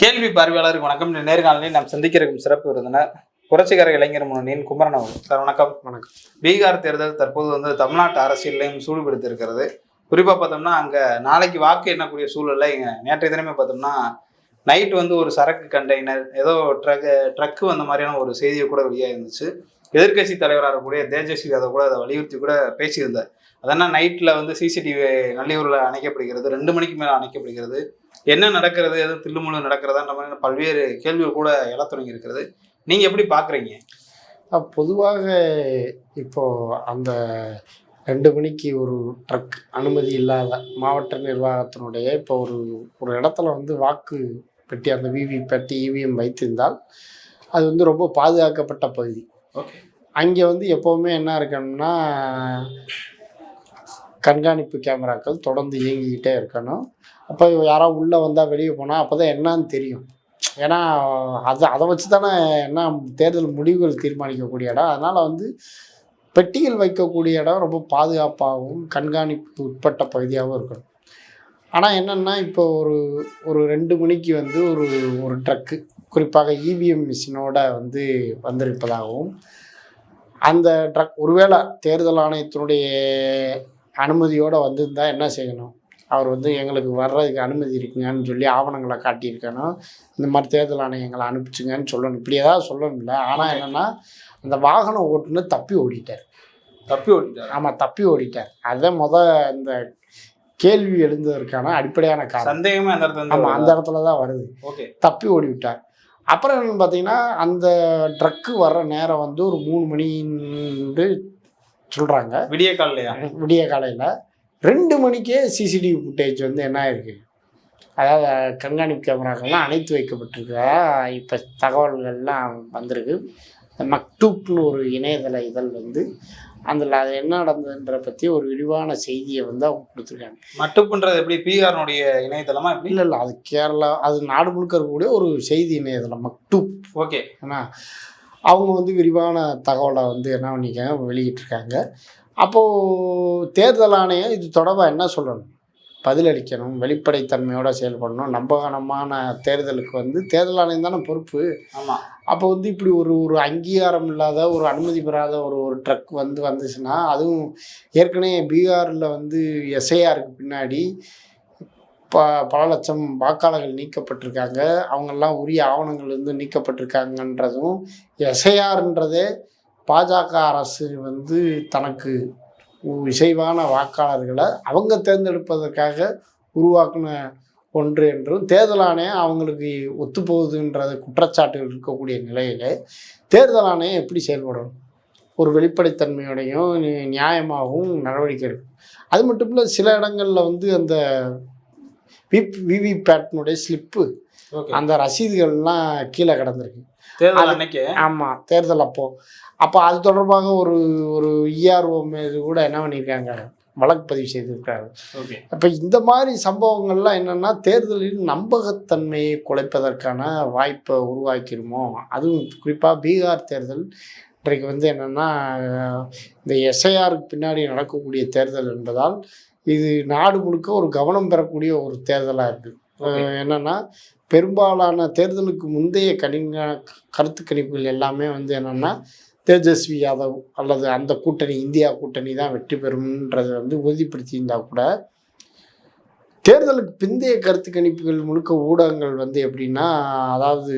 கேள்வி பார்வையாளருக்கு வணக்கம். நேர்காணலில் நாம் சந்திக்கிறக்கும் சிறப்பு விருந்தினர் புரட்சிகர இளைஞர் முன்னணியின் குமரன் அவர்கள். சார் வணக்கம். வணக்கம். பீகார் தேர்தல் தற்போது வந்து தமிழ்நாட்டு அரசியலையும் சூடுபிடித்திருக்கிறது குறிப்பாக பார்த்தோம்னா அங்கே நாளைக்கு வாக்கு எண்ணக்கூடிய சூழல்ல இங்கே நேற்றைய தினமே பார்த்தோம்னா நைட் வந்து ஒரு சரக்கு கண்டெய்னர் ஏதோ ட்ரக் ட்ரக்கு வந்த மாதிரியான ஒரு செய்தியை கூட வெளியாக இருந்துச்சு எதிர்க்கட்சி தலைவராக இருக்கக்கூடிய தேஜஸ்வி யாதவ் கூட அதை வலியுறுத்தி கூட பேசியிருந்தார். அதனால் நைட்டில் வந்து சிசிடிவி நல்லூரில் அணைக்கப்படுகிறது ரெண்டு மணிக்கு மேலே அணைக்கப்படுகிறது. என்ன நடக்கிறது எதுவும் தில்லுமுள்ளு நடக்கிறதான்ற மாதிரி பல்வேறு கேள்விகள் கூட எழத் தொடங்கி இருக்கிறது நீங்கள் எப்படி பார்க்குறீங்க பொதுவாக இப்போ அந்த ரெண்டு மணிக்கு ஒரு ட்ரக் அனுமதி இல்லாத மாவட்ட நிர்வாகத்தினுடைய இப்போ ஒரு ஒரு இடத்துல வந்து வாக்கு பெட்டி அந்த விவி பெட்டி இவிஎம் வைத்திருந்தால் அது வந்து ரொம்ப பாதுகாக்கப்பட்ட பகுதி. ஓகே. அங்கே வந்து எப்போவுமே என்ன இருக்கணும்னா கண்காணிப்பு கேமராக்கள் தொடர்ந்து இயங்கிக்கிட்டே இருக்கணும். அப்போ யாராவது உள்ளே வந்தால் வெளியே போனால் அப்போ தான் என்னன்னு தெரியும். ஏன்னா அது அதை வச்சு தானே என்ன தேர்தல் முடிவுகள் தீர்மானிக்கக்கூடிய இடம். அதனால் வந்து பெட்டிகள் வைக்கக்கூடிய இடம் ரொம்ப பாதுகாப்பாகவும் கண்காணிப்பு உட்பட்ட பகுதியாகவும் இருக்கணும். ஆனால் என்னென்னா இப்போ ஒரு ஒரு ரெண்டு மணிக்கு வந்து ஒரு ஒரு ட்ரக்கு குறிப்பாக இவிஎம் மிஷினோட வந்து வந்திருப்பதாகவும் அந்த ட்ரக் ஒருவேளை தேர்தல் ஆணையத்தினுடைய அனுமதியோடு வந்திருந்தா என்ன செய்யணும்? அவர் வந்து எங்களுக்கு வர்றதுக்கு அனுமதி இருக்குங்கன்னு சொல்லி ஆவணங்களை காட்டியிருக்கணும் இந்த மாதிரி தேர்தல் ஆணையம் எங்களை அனுப்பிச்சுங்கன்னு சொல்லணும். இப்படி ஏதாவது சொல்லணும்ல. ஆனால் என்னென்னா அந்த வாகன ஓட்டுநர் தப்பி ஓடிட்டார். தப்பி ஓடிட்டார். ஆமாம் தப்பி ஓடிட்டார். அதுதான் முத இந்த கேள்வி எழுந்ததற்கான அடிப்படையான காரணம். சந்தேகமே அந்த இடத்துல ஆமாம் அந்த இடத்துல தான் வருது. ஓகே. தப்பி ஓடி விட்டார் அப்புறம் என்னன்னு பார்த்தீங்கன்னா அந்த ட்ரக்கு வர்ற நேரம் வந்து ஒரு மூணு மணின்னு சொல்கிறாங்க விடிய காலையா விடிய காலையில் ரெண்டு மணிக்கே சிசிடிவி ஃபுட்டேஜ் வந்து என்ன ஆயிருக்கு? அதாவது கண்காணிப்பு கேமராக்கள்லாம் அணைத்து வைக்கப்பட்டிருக்கா இப்போ தகவல்கள்லாம் வந்திருக்கு. மக்டூப்னு ஒரு இணையதள இதழ் வந்து அதில் அது என்ன நடந்ததுன்ற பற்றி ஒரு விரிவான செய்தியை வந்து அவங்க கொடுத்துருக்காங்க. மட்டுப்புன்றது எப்படி? பீகார்னுடைய இணையதளமா இல்லை இல்லை அது கேரளா அது நாடு முழுக்க இருக்கக்கூடிய ஒரு செய்தி இணையதளம் மக்டூப். ஓகே. ஏன்னா அவங்க வந்து விரிவான தகவலை வந்து என்ன பண்ணிக்காங்க வெளியிட்டிருக்காங்க. அப்போது தேர்தல் ஆணையம் இது தொடர்பாக என்ன சொல்லணும்? பதிலளிக்கணும் வெளிப்படைத்தன்மையோடு செயல்படணும். நம்பகமான தேர்தலுக்கு வந்து தேர்தல் ஆணையம் தானே பொறுப்பு. ஆமா. அப்போ வந்து இப்படி ஒரு ஒரு அங்கீகாரம் இல்லாத ஒரு அனுமதி பெறாத ஒரு ஒரு ட்ரக் வந்து வந்துச்சுன்னா அதுவும் ஏற்கனவே பீகாரில் வந்து எஸ்ஐஆருக்கு பின்னாடி ப பல லட்சம் வாக்காளர்கள் நீக்கப்பட்டிருக்காங்க. அவங்கெல்லாம் உரிய ஆவணங்கள் வந்து நீக்கப்பட்டிருக்காங்கன்றதும் எஸ்ஐஆர்ன்றதே பாஜக அரசு வந்து தனக்கு இசைவான வாக்காளர்களை அவங்க தேர்ந்தெடுப்பதற்காக உருவாக்கின ஒன்று என்றும் தேர்தல் ஆணையம் அவங்களுக்கு ஒத்துப்போகுதுன்றது குற்றச்சாட்டுகள் இருக்கக்கூடிய நிலையில் தேர்தல் ஆணையம் எப்படி செயல்படணும் ஒரு வெளிப்படைத்தன்மையோடையும் நியாயமாகவும் நடவடிக்கை எடுக்கும். அது மட்டும் இல்லை சில இடங்களில் வந்து அந்த விப் விவிபேட்னுடைய ஸ்லிப்பு. அந்த ரசீதுகள்லாம் கீழே கிடந்திருக்கு. தேர்தல் அன்னைக்கு? ஆமாம் தேர்தல் அப்போ. அப்போ அது தொடர்பாக ஒரு ஒரு இஆர்ஓ மீது கூட என்ன பண்ணியிருக்காங்க? வழக்கு பதிவு செய்திருக்காங்க ஓகே. அப்போ இந்த மாதிரி சம்பவங்கள்லாம் என்னென்னா தேர்தலில் நம்பகத்தன்மையை குலைப்பதற்கான வாய்ப்பை உருவாக்கிடுமோ அதுவும் குறிப்பாக பீகார் தேர்தல். இன்றைக்கு வந்து என்னென்னா இந்த எஸ்ஐஆருக்கு பின்னாடி நடக்கக்கூடிய தேர்தல் என்பதால் இது நாடு முழுக்க ஒரு கவனம் பெறக்கூடிய ஒரு தேர்தலாக இருக்குது என்னென்னா பெரும்பாலான தேர்தலுக்கு முந்தைய கணிங்க கருத்து கணிப்புகள் எல்லாமே வந்து என்னென்னா தேஜஸ்வி யாதவ் அல்லது அந்த கூட்டணி இந்தியா கூட்டணி தான் வெற்றி பெறும்ன்றதை வந்து உறுதிப்படுத்தியிருந்தா கூட தேர்தலுக்கு பிந்தைய கருத்து கணிப்புகள் முழுக்க ஊடகங்கள் வந்து எப்படின்னா அதாவது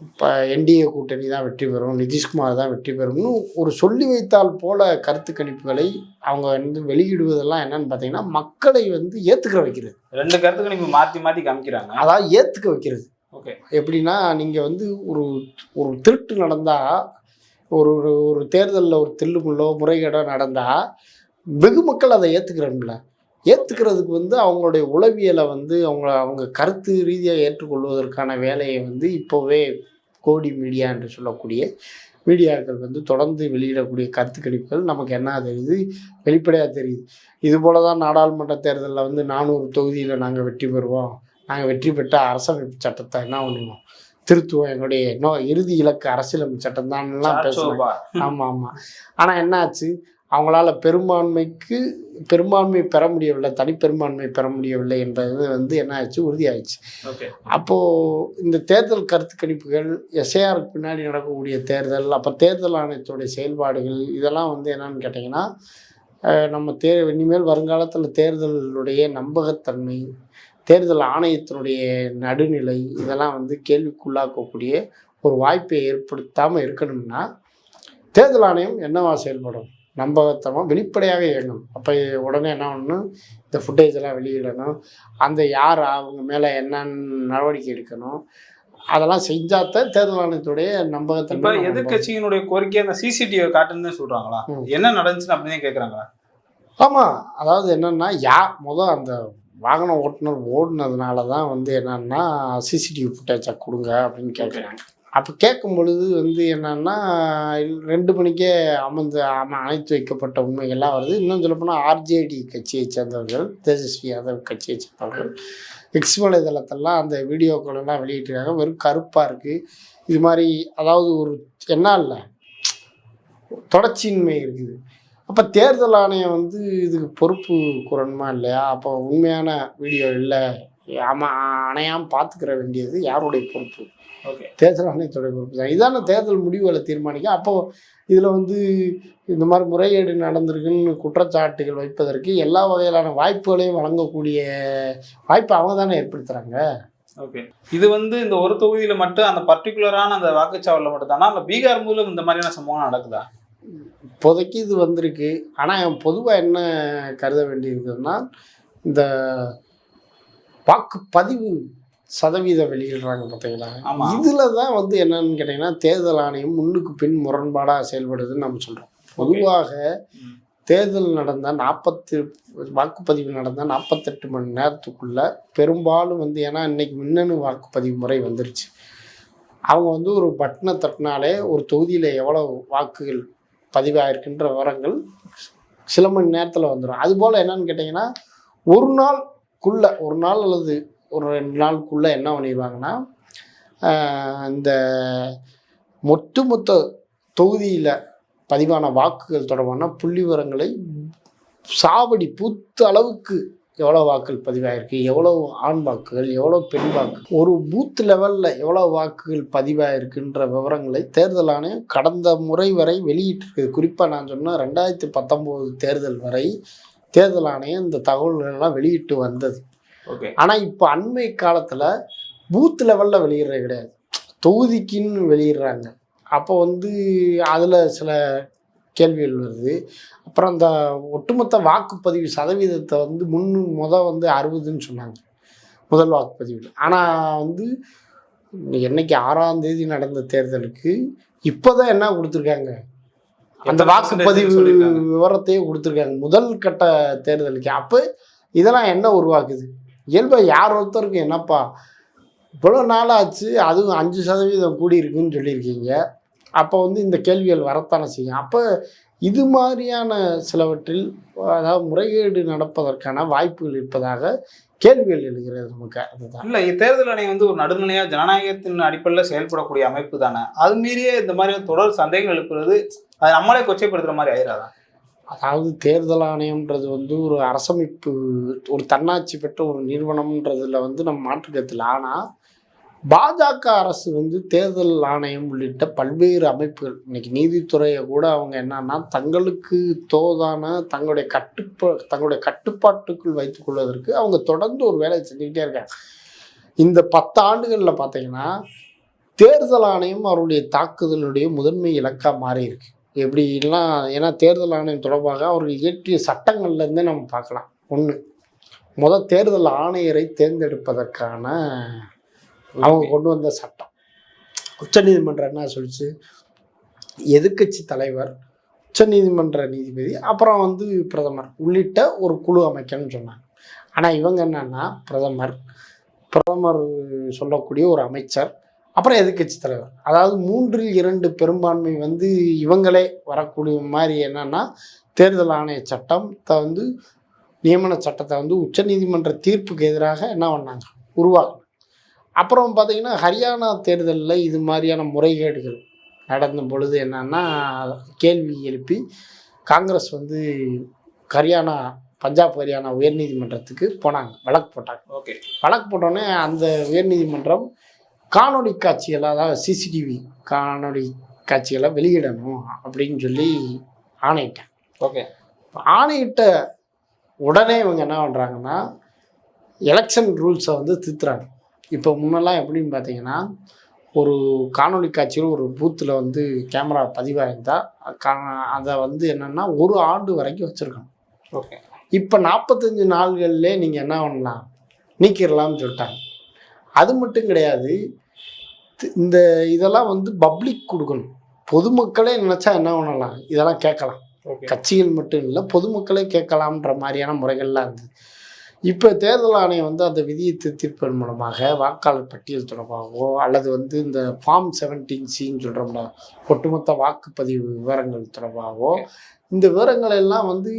இப்போ என்டிஏ கூட்டணி தான் வெற்றி பெறும் நிதிஷ்குமார் தான் வெற்றி பெறும்னு ஒரு சொல்லி வைத்தால் போல கருத்து கணிப்புகளை அவங்க வந்து வெளியிடுவதெல்லாம் என்னன்னு பார்த்தீங்கன்னா மக்களை வந்து ஏற்றுக்கிற வைக்கிறது. ரெண்டு கருத்து கணிப்பு மாத்தி மாத்தி காமிக்கிறாங்க. அதாவது ஏற்றுக்க வைக்கிறது. ஓகே. எப்படின்னா நீங்கள் வந்து ஒரு ஒரு திருட்டு நடந்தால் ஒரு ஒரு ஒரு தேர்தலில் ஒரு தில்லுமுள்ளோ முறைகேடோ நடந்தால் வெகு மக்கள் அதை ஏற்றுக்கிறாங்கள ஏற்றுக்கிறதுக்கு வந்து அவங்களுடைய உளவியலை வந்து அவங்க அவங்க கருத்து ரீதியாக ஏற்றுக்கொள்வதற்கான வேலையை வந்து இப்போவே கோடி மீடியா என்று சொல்லக்கூடிய மீடியாக்கள் வந்து தொடர்ந்து வெளியிடக்கூடிய கருத்து கணிப்புகள் நமக்கு என்ன தெரியுது? வெளிப்படையாக தெரியுது. இது போல தான் நாடாளுமன்ற தேர்தலில் வந்து நானூறு தொகுதியில் நாங்கள் வெற்றி பெறுவோம். நாங்கள் வெற்றி பெற்ற அரசமைப்பு சட்டத்தை என்ன பண்ணுவோம் திருத்துவோம். எங்களுடைய இன்னும் இறுதி இலக்கு அரசியலமைப்பு சட்டம் தான்லாம் பேசுவோம். ஆமாம். ஆமாம் ஆனால் என்ன ஆச்சு? அவங்களால பெரும்பான்மைக்கு பெரும்பான்மை பெற முடியவில்லை தனிப்பெரும்பான்மை பெற முடியவில்லை என்பது வந்து என்ன ஆயிடுச்சு? உறுதியாயிடுச்சு. ஓகே. அப்போது இந்த தேர்தல் கருத்து கணிப்புகள் எஸ்ஐஆருக்கு பின்னாடி நடக்கக்கூடிய தேர்தல் அப்போ தேர்தல் ஆணையத்துடைய செயல்பாடுகள் இதெல்லாம் வந்து என்னன்னு கேட்டிங்கன்னா நம்ம தே இனிமேல் வருங்காலத்தில் தேர்தலுடைய நம்பகத்தன்மை தேர்தல் ஆணையத்தினுடைய நடுநிலை இதெல்லாம் வந்து கேள்விக்குள்ளாக்கக்கூடிய ஒரு வாய்ப்பை ஏற்படுத்தாமல் இருக்கணும்னா தேர்தல் ஆணையம் என்னவா செயல்படும்? நம்பகத்தமாக வெளிப்படையாக இயங்கணும் அப்போ உடனே என்ன பண்ணணும்? இந்த ஃபுட்டேஜ் எல்லாம் வெளியிடணும். அந்த யார் அவங்க மேலே என்னென்ன நடவடிக்கை எடுக்கணும்? அதெல்லாம் செஞ்சாதான் தேர்தல் ஆணையத்துடைய நம்பகத்தன்மை நம்ம எதிர்க்கட்சியினுடைய கோரிக்கை அந்த சிசிடிவி காட்டுன்னு சொல்றாங்களா? ம். என்ன நடந்துச்சுன்னு அப்படின்னு கேக்குறாங்களா? ஆமாம் அதாவது என்னன்னா யா முத அந்த வாகன ஓட்டுநர் ஓடுனதுனால தான் வந்து என்னன்னா சிசிடிவி ஃபுட்டேஜை கொடுங்க அப்படின்னு கேட்குறாங்க அப்போ கேட்கும் பொழுது வந்து என்னன்னா ரெண்டு மணிக்கே அமர்ந்து அம அணைத்து வைக்கப்பட்ட உண்மைகள்லாம் வருது. இன்னும் சொல்லப்போனால் ஆர்ஜேடி கட்சியை சேர்ந்தவர்கள் தேஜஸ்வி யாதவ் கட்சியை சேர்ந்தவர்கள் எக்ஸ் வலைதளத்தெல்லாம் அந்த வீடியோக்களெல்லாம் வெளியிட்டிருக்காங்க. வெறும் கருப்பாக இருக்குது இது மாதிரி அதாவது ஒரு என்ன இல்லை தொடர்ச்சியின்மை இருக்குது. அப்போ தேர்தல் ஆணையம் வந்து இதுக்கு பொறுப்பு குரணுமா இல்லையா? அப்போ உண்மையான வீடியோ இல்லை. ஆமாம் அணையாமல் பார்த்துக்கிற வேண்டியது யாருடைய பொறுப்பு? ஓகே. தேர்தல் ஆணையத்துடைய பொறுப்பு தான். இதான தேர்தல் முடிவுகளை தீர்மானிக்க. அப்போ இதில் வந்து இந்த மாதிரி முறைகேடு நடந்திருக்குன்னு குற்றச்சாட்டுகள் வைப்பதற்கு எல்லா வகையிலான வாய்ப்புகளையும் வழங்கக்கூடிய வாய்ப்பை அவங்க தானே ஏற்படுத்துகிறாங்க ஓகே. இது வந்து இந்த ஒரு தொகுதியில மட்டும் அந்த பர்டிகுலரான அந்த வாக்குச்சாவடியில் மட்டும் தானா? அந்த பீகார் மூலம் இந்த மாதிரியான சம்பவம் நடக்குதா? இப்போதைக்கு இது வந்திருக்கு. ஆனால் பொதுவாக என்ன கருத வேண்டியிருக்குதுன்னா இந்த வாக்குப்பதிவு சதவீதம் வெளியிடுறாங்க பார்த்தீங்களா. இதில் தான் வந்து என்னன்னு கேட்டிங்கன்னா தேர்தல் ஆணையம் முன்னுக்கு பின் முரண்பாடாக செயல்படுதுன்னு நம்ம சொல்கிறோம் பொதுவாக. தேர்தல் நடந்த நாற்பத்தி வாக்குப்பதிவு நடந்த நாற்பத்தெட்டு மணி நேரத்துக்குள்ள பெரும்பாலும் வந்து ஏன்னா இன்னைக்கு மின்னணு வாக்குப்பதிவு முறை வந்துருச்சு. அவங்க வந்து ஒரு பட்டனை தட்டினாலே ஒரு தொகுதியில் எவ்வளோ வாக்குகள் பதிவாயிருக்குன்ற விவரங்கள் சில மணி நேரத்தில் வந்துடும் அதுபோல் என்னன்னு கேட்டிங்கன்னா ஒரு குள்ள ஒரு நாள் அல்லது ஒரு ரெண்டு நாளுக்குள்ளே என்ன பண்ணிடுவாங்கன்னா இந்த ஒட்டுமொத்த தொகுதியில் பதிவான வாக்குகள் தொடர்பான புள்ளி விவரங்களை சாவடி பூத்த அளவுக்கு எவ்வளோ வாக்குகள் பதிவாயிருக்கு எவ்வளோ ஆண் வாக்குகள் எவ்வளோ பெண் வாக்கு ஒரு பூத் லெவலில் எவ்வளோ வாக்குகள் பதிவாயிருக்குன்ற விவரங்களை தேர்தல் ஆணையம் கடந்த முறை வரை வெளியிட்டிருக்கு. குறிப்பாக நான் சொன்ன ரெண்டாயிரத்தி பத்தொம்போது தேர்தல் வரை தேர்தல் ஆணையம் இந்த தகவல்களெல்லாம் வெளியிட்டு வந்தது. ஓகே. ஆனால் இப்போ அண்மை காலத்தில் பூத் லெவலில் வெளியிடுறது கிடையாது. தொகுதிக்குன்னு வெளியிடுறாங்க. அப்போ வந்து அதில் சில கேள்விகள் வருது. அப்புறம் அந்த ஒட்டுமொத்த வாக்குப்பதிவு சதவீதத்தை வந்து முன் முத வந்து அறுபதுன்னு சொன்னாங்க. முதல் வாக்குப்பதிவில். ஆனால் வந்து என்னைக்கு ஆறாம் தேதி நடந்த தேர்தலுக்கு இப்போதான் என்ன கொடுத்துருக்காங்க? அந்த வாக்குப்பதிவு? விவரத்தையே கொடுத்துருக்காங்க. முதல் கட்ட தேர்தலுக்கு அப்போ இதெல்லாம் என்ன உருவாக்குது? இயல்பாக யார் ஒருத்தருக்கு என்னப்பா? இவ்வளோ நாள் ஆச்சு அதுவும் அஞ்சு சதவீதம் கூடி இருக்குன்னு சொல்லியிருக்கீங்க. அப்போ வந்து இந்த கேள்விகள் வரத்தானே செய்யும். அப்போ இது மாதிரியான சிலவற்றில் அதாவது முறைகேடு நடப்பதற்கான வாய்ப்புகள் இருப்பதாக கேள்விகள் எழுகிறது நமக்கு. அதுதான். இல்ல தேர்தல் ஆணையம் வந்து ஒரு நடுநிலையா ஜனநாயகத்தின் அடிப்படையில் செயல்படக்கூடிய அமைப்பு தானே. அது மீறியே இந்த மாதிரி தொடர் சந்தேகங்கள் எழுப்புறது அது நம்மளே கொச்சைப்படுத்துற மாதிரி ஆயிராதா? அதாவது தேர்தல் ஆணையம்ன்றது வந்து ஒரு அரசமைப்பு ஒரு தன்னாட்சி பெற்ற ஒரு நிறுவனம்ன்றதுல வந்து நம்ம மாற்றுக்கத்தில் ஆனால் பாஜக அரசு வந்து தேர்தல் ஆணையம் உள்ளிட்ட பல்வேறு அமைப்புகள் இன்னைக்கு நீதித்துறையை கூட அவங்க என்னன்னா தங்களுக்கு தோதான தங்களுடைய கட்டுப்பா தங்களுடைய கட்டுப்பாட்டுக்குள் வைத்துக் கொள்வதற்கு அவங்க தொடர்ந்து ஒரு வேலையை செஞ்சுக்கிட்டே இருக்காங்க. இந்த பத்து ஆண்டுகளில் பார்த்தீங்கன்னா தேர்தல் ஆணையம் அவருடைய தாக்குதலுடைய முதன்மை இலக்காக மாறி இருக்கு எப்படிலாம் ஏன்னா தேர்தல் ஆணையம் தொடர்பாக அவர்கள் இயற்றிய சட்டங்கள்லேருந்தே நம்ம பார்க்கலாம். ஒன்று முத தேர்தல் ஆணையரை தேர்ந்தெடுப்பதற்கான அவங்க கொண்டு வந்த சட்டம். உச்சநீதிமன்றம் என்ன சொல்லிச்சு? எதிர்க்கட்சி தலைவர் உச்சநீதிமன்ற நீதிபதி அப்புறம் வந்து பிரதமர் உள்ளிட்ட ஒரு குழு அமைக்கணும்னு சொன்னாங்க. ஆனால் இவங்க என்னன்னா பிரதமர். பிரதமர் சொல்லக்கூடிய ஒரு அமைச்சர் அப்புறம் எதிர்க்கட்சி தலைவர். அதாவது மூன்றில் இரண்டு பெரும்பான்மை வந்து இவங்களே வரக்கூடிய மாதிரி என்னன்னா தேர்தல் ஆணைய சட்டம் த வந்து நியமன சட்டத்தை வந்து உச்சநீதிமன்ற தீர்ப்புக்கு எதிராக என்ன பண்ணாங்க? உருவாக்கினாங்க அப்புறம் பார்த்தீங்கன்னா ஹரியானா தேர்தலில் இது மாதிரியான முறைகேடுகள் நடந்த பொழுது என்னன்னா கேள்வி எழுப்பி காங்கிரஸ் வந்து ஹரியானா பஞ்சாப் ஹரியானா உயர்நீதிமன்றத்துக்கு போனாங்க. வழக்கு போட்டாங்க. ஓகே. வழக்கு போட்டோன்னே அந்த உயர்நீதிமன்றம் காணொளி காட்சிகளை அதாவது சிசிடிவி காணொளி காட்சிகளை வெளியிடணும் அப்படின்னு சொல்லி ஆணையிட்டேன். ஓகே. ஆணையிட்ட உடனே இவங்க என்ன பண்ணுறாங்கன்னா எலெக்ஷன் ரூல்ஸை வந்து திருத்துறாங்க. இப்போ முன்னெல்லாம் எப்படின்னு பார்த்தீங்கன்னா ஒரு காணொளி காட்சியில் ஒரு பூத்தில் வந்து கேமரா பதிவாயிருந்தால் கா அதை வந்து என்னென்னா ஒரு ஆண்டு வரைக்கும் வச்சுருக்கணும். ஓகே. இப்போ நாற்பத்தஞ்சு நாள்கள்லே நீங்கள் என்ன பண்ணலாம்? நீக்கிடலாம்னு சொல்லிட்டாங்க. அது மட்டும் கிடையாது. இந்த இதெல்லாம் வந்து பப்ளிக் கொடுக்கணும். பொதுமக்களே நினச்சா என்ன பண்ணலாம்? இதெல்லாம் கேட்கலாம். கட்சிகள் மட்டும் இல்லை பொதுமக்களே கேட்கலாம்ன்ற மாதிரியான முறைகள்லாம் இருந்தது இப்போ தேர்தல் ஆணையம் வந்து அந்த விதியை திருத்திருப்பதன் மூலமாக வாக்காளர் பட்டியல் தொடர்பாகவோ அல்லது வந்து இந்த ஃபார்ம் செவன்டீன் சின்னு சொல்கிறோம்ல ஒட்டுமொத்த வாக்குப்பதிவு விவரங்கள் தொடர்பாகவோ இந்த விவரங்கள் எல்லாம் வந்து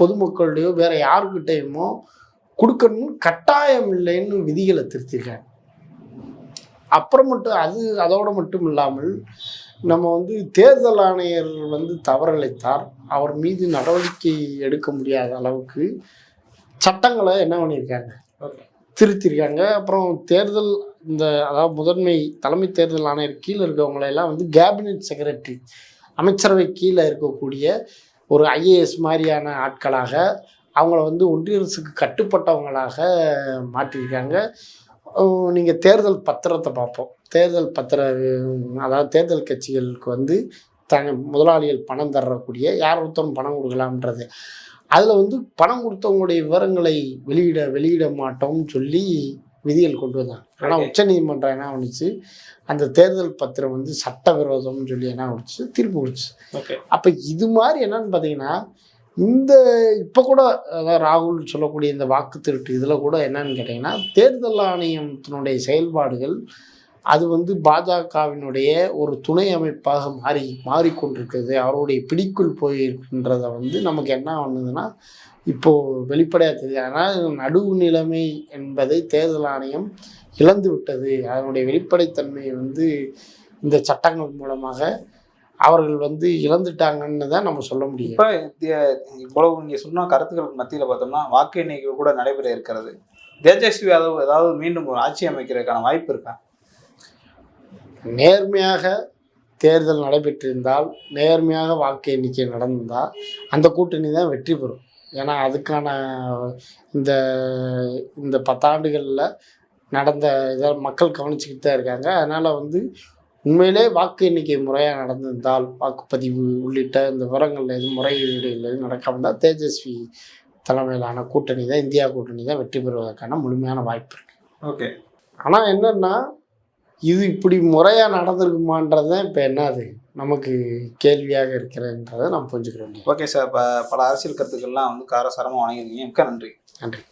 பொதுமக்களுடையோ வேற யாருக்கிட்டையுமோ கொடுக்கணும்னு கட்டாயம் இல்லைன்னு விதிகளை திருத்திருக்காங்க அப்புறம் மட்டும் அது அதோடு மட்டும் இல்லாமல் நம்ம வந்து தேர்தல் ஆணையர் வந்து தவறளித்தார் அவர் மீது நடவடிக்கை எடுக்க முடியாத அளவுக்கு சட்டங்களை என்ன பண்ணியிருக்காங்க? திருத்திருக்காங்க அப்புறம் தேர்தல் இந்த அதாவது முதன்மை தலைமை தேர்தல் ஆணையர் கீழே இருக்கவங்களெல்லாம் வந்து கேபினெட் செக்ரட்டரி அமைச்சரவை கீழே இருக்கக்கூடிய ஒரு ஐஏஎஸ் மாதிரியான ஆட்களாக அவங்கள வந்து ஒன்றிய அரசுக்கு கட்டுப்பட்டவங்களாக மாற்றியிருக்காங்க. நீங்கள் தேர்தல் பத்திரத்தை பார்ப்போம். தேர்தல் பத்திர அதாவது தேர்தல் கட்சிகளுக்கு வந்து த முதலாளிகள் பணம் தரக்கூடிய யார் ஒருத்தரும் பணம் கொடுக்கலாம்ன்றது. அதில் வந்து பணம் கொடுத்தவங்களுடைய விவரங்களை வெளியிட வெளியிட மாட்டோம்னு சொல்லி விதிகள் கொண்டு வந்தாங்க. ஆனால். உச்சநீதிமன்றம் என்ன பண்ணுச்சு? அந்த தேர்தல் பத்திரம் வந்து சட்டவிரோதம்னு சொல்லி என்ன பண்ணுச்சு? தீர்ப்பு கொடுச்சு ஓகே அப்போ இது மாதிரி என்னன்னு பார்த்தீங்கன்னா இந்த இப்போ கூட அதாவது ராகுல் சொல்லக்கூடிய இந்த வாக்கு திருட்டு இதில் கூட என்னன்னு கேட்டிங்கன்னா தேர்தல் ஆணையத்தினுடைய செயல்பாடுகள் அது வந்து பாஜகவினுடைய ஒரு துணை அமைப்பாக மாறி மாறிக்கொண்டிருக்கிறது. அவருடைய பிடிக்குள் போயிருக்கின்றத வந்து நமக்கு என்ன பண்ணுதுன்னா இப்போது வெளிப்படையாக தெரியுது. ஆனால் நடுவு நிலைமை என்பதை தேர்தல் ஆணையம் இழந்து விட்டது அதனுடைய வெளிப்படைத்தன்மையை வந்து இந்த சட்டங்கள் மூலமாக அவர்கள் வந்து இழந்துட்டாங்கன்னு தான் நம்ம சொல்ல முடியும். இப்போ இவ்வளவு நீங்க சொன்ன கருத்துக்களுக்கு மத்தியில பார்த்தோம்னா வாக்கு எண்ணிக்கை கூட நடைபெற இருக்கிறது. தேஜஸ்வி யாதவ் ஏதாவது மீண்டும் ஒரு ஆட்சி அமைக்கிறதுக்கான வாய்ப்பு இருக்கா? நேர்மையாக தேர்தல் நடைபெற்றிருந்தால் நேர்மையாக வாக்கு எண்ணிக்கை நடந்திருந்தால் அந்த கூட்டணி தான் வெற்றி பெறும். ஏன்னா அதுக்கான இந்த இந்த பத்தாண்டுகளில் நடந்த இதை மக்கள் கவனிச்சுக்கிட்டு தான் இருக்காங்க. அதனால் வந்து உண்மையிலே வாக்கு எண்ணிக்கை முறையாக நடந்திருந்தால் வாக்குப்பதிவு உள்ளிட்ட இந்த விவரங்கள் எதுவும் முறையீடு எதுவும் நடக்காம இருந்தால் தேஜஸ்வி தலைமையிலான கூட்டணி தான் இந்தியா கூட்டணி தான் வெற்றி பெறுவதற்கான முழுமையான வாய்ப்பு இருக்கு. ஓகே. ஆனால் என்னன்னா இது இப்படி முறையாக நடந்திருக்குமான்றது தான் இப்போ என்னது நமக்கு கேள்வியாக இருக்கிறதுன்றதை நம்ம புரிஞ்சுக்க வேண்டியது. ஓகே சார் இப்போ பல அரசியல் கருத்துக்கள்லாம் வந்து காரசாரமாக வழங்கியிருக்கீங்க மிக்க நன்றி. நன்றி.